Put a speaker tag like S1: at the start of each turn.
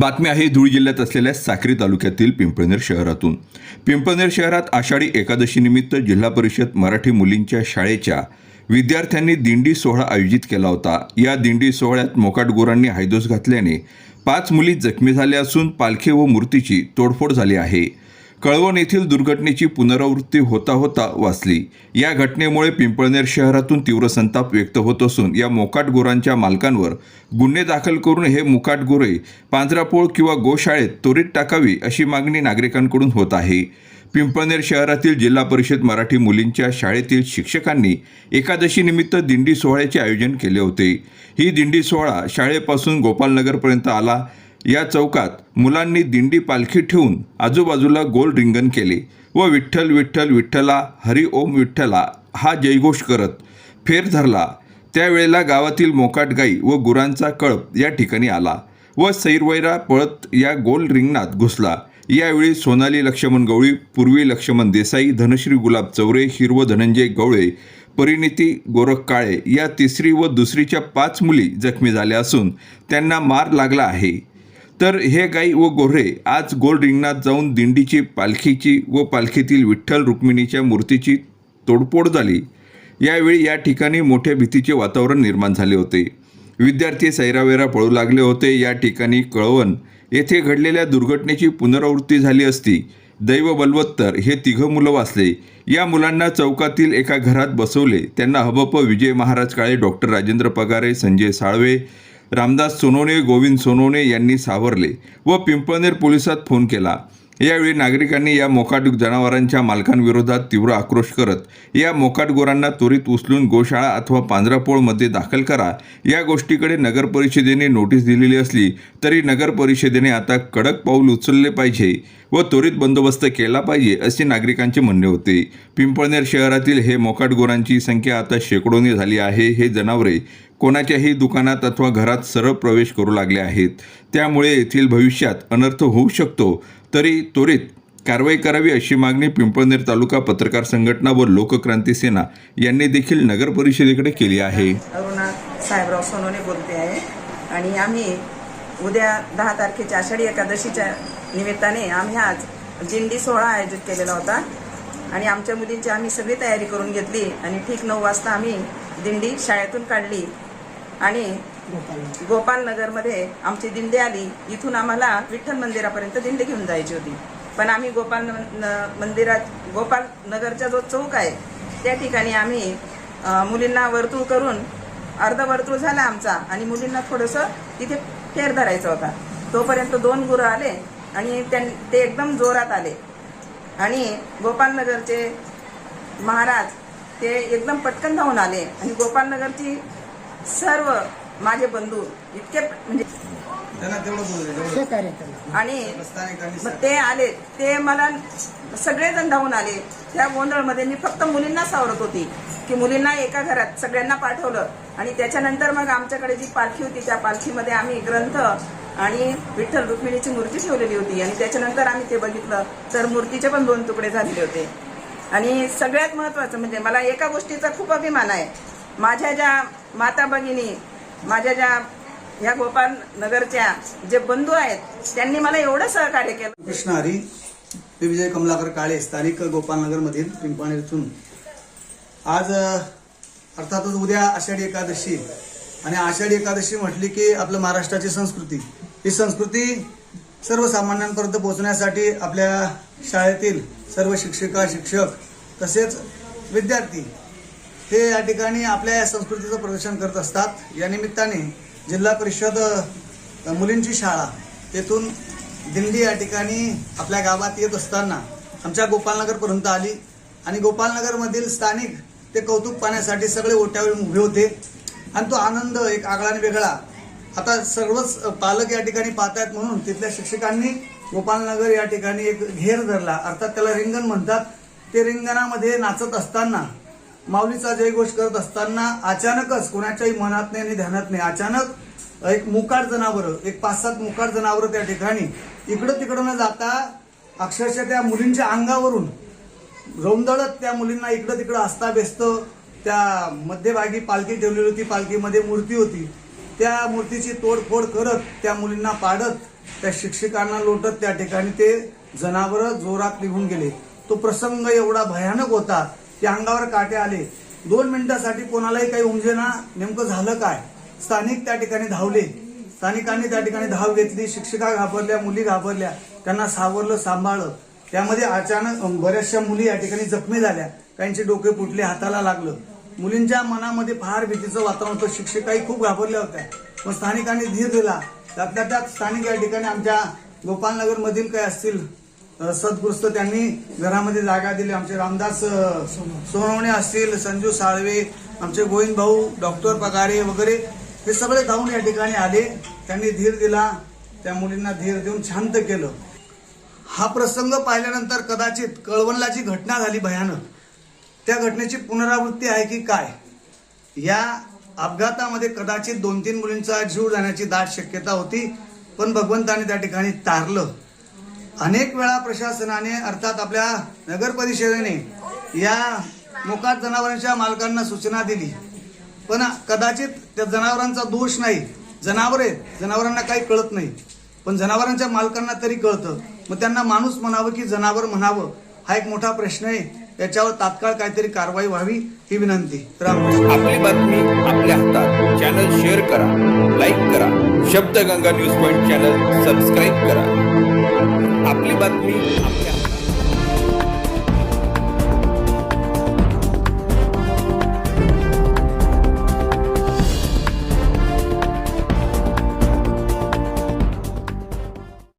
S1: बातमी आहे धुळे जिल्ह्यात असलेल्या साक्री तालुक्यातील पिंपळनेर शहरातून. पिंपळनेर शहरात आषाढी एकादशीनिमित्त जिल्हा परिषद मराठी मुलींच्या शाळेच्या विद्यार्थ्यांनी दिंडी सोहळा आयोजित केला होता. या दिंडी सोहळ्यात मोकाट गोरांनी हायदोस घातल्याने पाच मुली जखमी झाल्या असून पालखी व मूर्तीची तोडफोड झाली आहे. कळवण येथील दुर्घटनेची पुनरावृत्ती होता होता वाचली. या घटनेमुळे पिंपळनेर शहरातून तीव्र संताप व्यक्त होत असून या मोकाट गुरांच्या मालकांवर गुन्हे दाखल करून हे मुकाट गुरे पांजरापोळ किंवा गोशाळेत त्वरित टाकावी अशी मागणी नागरिकांकडून होत आहे. पिंपळनेर शहरातील जिल्हा परिषद मराठी मुलींच्या शाळेतील शिक्षकांनी एकादशीनिमित्त दिंडी सोहळ्याचे आयोजन केले होते. ही दिंडी सोहळा शाळेपासून गोपालनगरपर्यंत आला. या चौकात मुलांनी दिंडी पालखी ठेवून आजूबाजूला गोल रिंगण केले व विठ्ठल विठ्ठल विठ्ठला हरी ओम विठ्ठला हा जयघोष करत फेर धरला. त्यावेळेला गावातील मोकाट गाई व गुरांचा कळप या ठिकाणी आला व सैरवैरा पळत या गोल रिंगणात घुसला. यावेळी सोनाली लक्ष्मण गवळी पूर्वी लक्ष्मण देसाई धनश्री गुलाब चौरे हिरव धनंजय गवळे परिणिती गोरख काळे या तिसरी व दुसरीच्या पाच मुली जखमी झाल्या असून त्यांना मार लागला आहे. तर हे गाई व गोऱ्हे आज गोल रिंगणात जाऊन दिंडीची पालखीची व पालखीतील विठ्ठल रुक्मिणीच्या मूर्तीची तोडफोड झाली. यावेळी या ठिकाणी मोठ्या भीतीचे वातावरण निर्माण झाले होते. विद्यार्थी सैरावेरा पळू लागले होते. या ठिकाणी कळवण येथे घडलेल्या दुर्घटनेची पुनरावृत्ती झाली असती. दैव बलवत्तर हे तिघं मुलं वाचले. या मुलांना चौकातील एका घरात बसवले. त्यांना हबप विजय महाराज काळे डॉक्टर राजेंद्र पगारे संजय साळवे रामदास सोनवणे गोविंद सोनवणे यांनी सावरले व पिंपळनेर पोलिसात फोन केला. यावेळी नागरिकांनी या मोकाट जनावरांच्या मालकांविरोधात तीव्र आक्रोश करत या मोकाट गोरांना त्वरित उचलून गोशाळा अथवा पांजरापोळमध्ये दाखल करा. या गोष्टीकडे नगर परिषदेने नोटीस दिलेली असली तरी नगर परिषदेने आता कडक पाऊल उचलले पाहिजे व त्वरित बंदोबस्त केला पाहिजे असे नागरिकांचे म्हणणे होते. पिंपळनेर शहरातील हे मोकाट गोरांची संख्या आता शेकडोनी झाली आहे. हे जनावरे कोणाच्याही दुकानात अथवा घरात सरळ प्रवेश करू लागले आहेत. त्यामुळे येथील भविष्यात अनर्थ होऊ शकतो. तरी त्वरित कारवाई करावी अशी मागणी पिंपळनेर तालुका पत्रकार संघटना व लोकक्रांती सेना यांनी देखील नगर परिषदेकडे केली आहे.
S2: अरुणा साहेबराव सोनोने बोलते आहे. आणि आम्ही उद्या दहा तारखेच्या आषाढी एकादशीच्या निमित्ताने आम्ही आज दिंडी सोहळा आयोजित केलेला होता. आणि आमच्या मुलींची आम्ही सगळी तयारी करून घेतली आणि ठीक नऊ वाजता आम्ही दिंडी शाळेतून काढली. आणि गोपालनगरमध्ये आमची दिंडी आली. इथून आम्हाला विठ्ठल मंदिरापर्यंत दिंडी घेऊन जायची होती. पण आम्ही गोपाल न- मंदिरात गोपाल नगरचा जो चौक आहे त्या ठिकाणी आम्ही मुलींना वर्तुळ करून अर्ध वर्तुळ झाला आमचा आणि मुलींना थोडंसं तिथे फेर धरायचा होता. तोपर्यंत दोन गुरं आले आणि त्यां ते एकदम जोरात आले. आणि गोपालनगरचे महाराज ते एकदम पटकन धावून आले आणि गोपालनगरची सर्व माझे बंधू इतके म्हणजे. आणि ते आले ते मला सगळेजण धावून आले. त्या गोंधळमध्ये मी फक्त मुलींना सावरत होती की मुलींना एका घरात सगळ्यांना पाठवलं. आणि त्याच्यानंतर मग आमच्याकडे जी पालखी होती त्या पालखीमध्ये आम्ही ग्रंथ आणि विठ्ठल रुक्मिणीची मूर्ती ठेवलेली होती. आणि त्याच्यानंतर आम्ही ते बघितलं तर मूर्तीचे पण दोन तुकडे झालेले होते. आणि सगळ्यात महत्त्वाचं म्हणजे मला एका गोष्टीचा खूप अभिमान आहे. माझ्या ज्या माता भगिनी माझ्या ज्या ह्या गोपाल नगरच्या जे बंधू आहेत त्यांनी मला एवढं सहकार्य केलं.
S3: कृष्ण हरी मी विजय कमलाकर काळे स्थानिक गोपालनगरमधील मधील इथून. आज अर्थातच उद्या आषाढी एकादशी. आणि आषाढी एकादशी म्हटली की आपलं महाराष्ट्राची संस्कृती. ही संस्कृती सर्वसामान्यांपर्यंत पोहोचण्यासाठी आपल्या शाळेतील सर्व शिक्षिका शिक्षक तसेच विद्यार्थी हे या ठिकाणी आपल्या या संस्कृतीचं प्रदर्शन करत असतात. या निमित्ताने जिल्हा परिषद मुलींची शाळा तेथून दिंडी या ठिकाणी आपल्या गावात येत असताना आमच्या गोपालनगरपर्यंत आली आणि गोपालनगरमधील स्थानिक ते कौतुक पाहण्यासाठी सगळे ओट्यावर उभे होते. आणि तो आनंद एक आगळा वेगळा. आता सर्वच पालक या ठिकाणी पाहतायत म्हणून तिथल्या शिक्षकांनी गोपालनगर या ठिकाणी एक घेर धरला. अर्थात त्याला रिंगण म्हणतात. ते रिंगणामध्ये नाचत असताना माऊलीचा जयघोष करत असताना अचानकच कोणाच्याही मनात नाही आणि ध्यानात नाही. अचानक एक मुकाड जनावरं एक पाच सात मुकाड जनावरं त्या ठिकाणी इकडं तिकडं न जाता अक्षरशः त्या मुलींच्या अंगावरून रौंदळत त्या मुलींना इकडं तिकडं असता त्या मध्यभागी पालखी ठेवलेली होती. पालखीमध्ये मूर्ती होती. त्या मूर्तीची तोडफोड करत त्या मुलींना पाडत त्या शिक्षकांना लोटत त्या ठिकाणी ते जनावरं जोरात निघून गेले. तो प्रसंग एवढा भयानक होता ते अंगावर काटे आले. दोन मिनिटासाठी कोणालाही काही उमजेना नेमकं झालं काय? स्थानिक त्या ठिकाणी धावले. स्थानिकांनी त्या ठिकाणी धाव घेतली शिक्षिका घाबरल्या मुली घाबरल्या त्यांना सावरलं सांभाळलं. त्यामध्ये अचानक बऱ्याचशा मुली या ठिकाणी जखमी झाल्या. काहींचे डोके फुटले हाताला लागलं. मुलींच्या मनामध्ये फार भीतीचं वातावरण होतं. शिक्षिकाही खूप घाबरल्या होत्या. पण स्थानिकांनी धीर दिला. त्यातल्या त्यात स्थानिक या ठिकाणी आमच्या गोपालनगर मधील असतील सद्गृस्त त्यांनी घरामध्ये जागा दिली. आमचे रामदास सोनवणे असतील संजू साळवे आमचे गोविंद भाऊ डॉक्टर पगारे वगैरे हे सगळे धावून या ठिकाणी आले. त्यांनी धीर दिला. त्या मुलींना धीर देऊन शांत केलं. हा प्रसंग पाहिल्यानंतर कदाचित कळवणला जी घटना झाली भयानक त्या घटनेची पुनरावृत्ती आहे की काय? या अपघातामध्ये कदाचित दोन तीन मुलींचा जीव जाण्याची दाट शक्यता होती पण भगवंताने त्या ठिकाणी तारलं. अनेक वेळा प्रशासनाने अर्थात आपल्या नगर परिषदेने या मोकाट जनावरांच्या मालकांना सूचना दिली. पण कदाचित त्या जनावरांचा दोष नाही. जनावर आहेत जनावरांना काही कळत नाही. पण जनावरांच्या मालकांना तरी कळतं. मग त्यांना माणूस म्हणावं की जनावर म्हणावं? हा एक मोठा प्रश्न आहे. याच्यावर तात्काळ काहीतरी कारवाई व्हावी ही विनंती.
S1: आपली बातमी आपल्या हातात. चॅनल शेअर करा लाईक करा. Shabdganga news point channel subscribe करा. आपली बातमी आपल्या